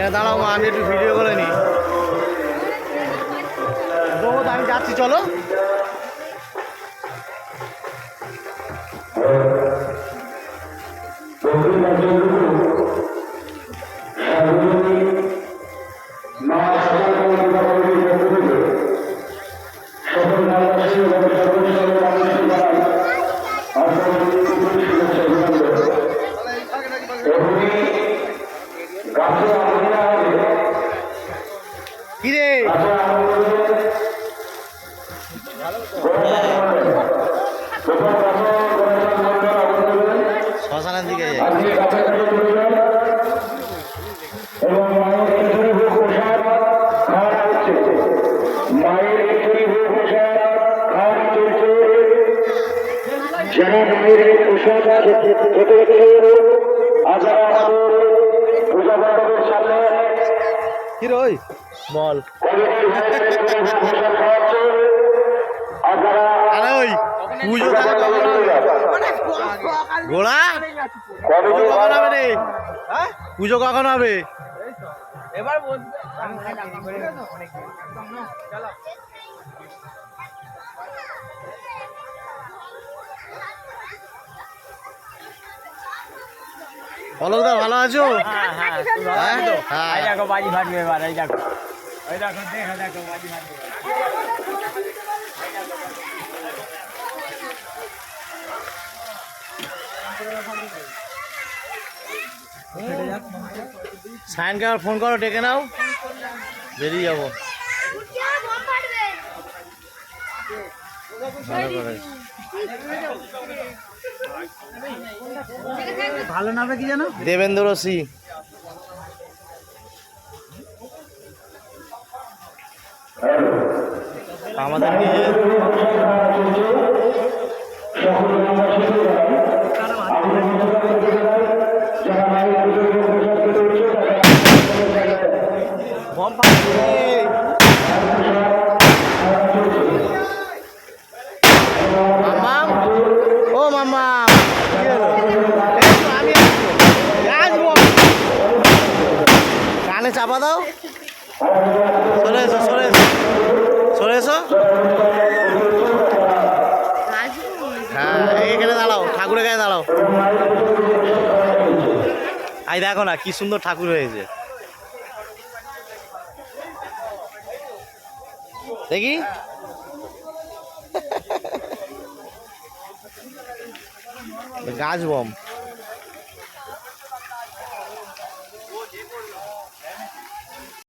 এখানে দাঁড়াও মা আমি একটু ভিডিও করে নিই। বহুত আমি যাচ্ছি চলো। প্রসাদ খাওয়ানো চলছে যারা মায়ের প্রসাদ খেতে খেতে আপনারা আমাদের পূজা মণ্ডপের সামনে ওই? বল। আরে ওই পুজো পূজা কখন হবে? পুজো কখন রে? হ্যাঁ? পুজো কখন হবে? এবার পলকদা ভালো আছো? হ্যাঁ হ্যাঁ হ্যাঁ? হ্যাঁ। এই দেখো বাজি ফাটবে এবার এই দেখো। এই দেখো দেখো দেখো বাজি ফাটবে সায়নকে আবার ফোন করো ডেকে নাও। বেরিয়ে যাব। ভালো নামে কি জানো দেবেন্দ্র সি। আমাদের নিয়ে চাপা দাও। সরে এসো সরে এসো। সরে এসো। হ্যাঁ এখানে দাঁড়াও, ঠাকুরের গায়ে দাঁড়াও। আই, দেখো না, কি সুন্দর ঠাকুর হয়েছে। দেখি। গাছ বম।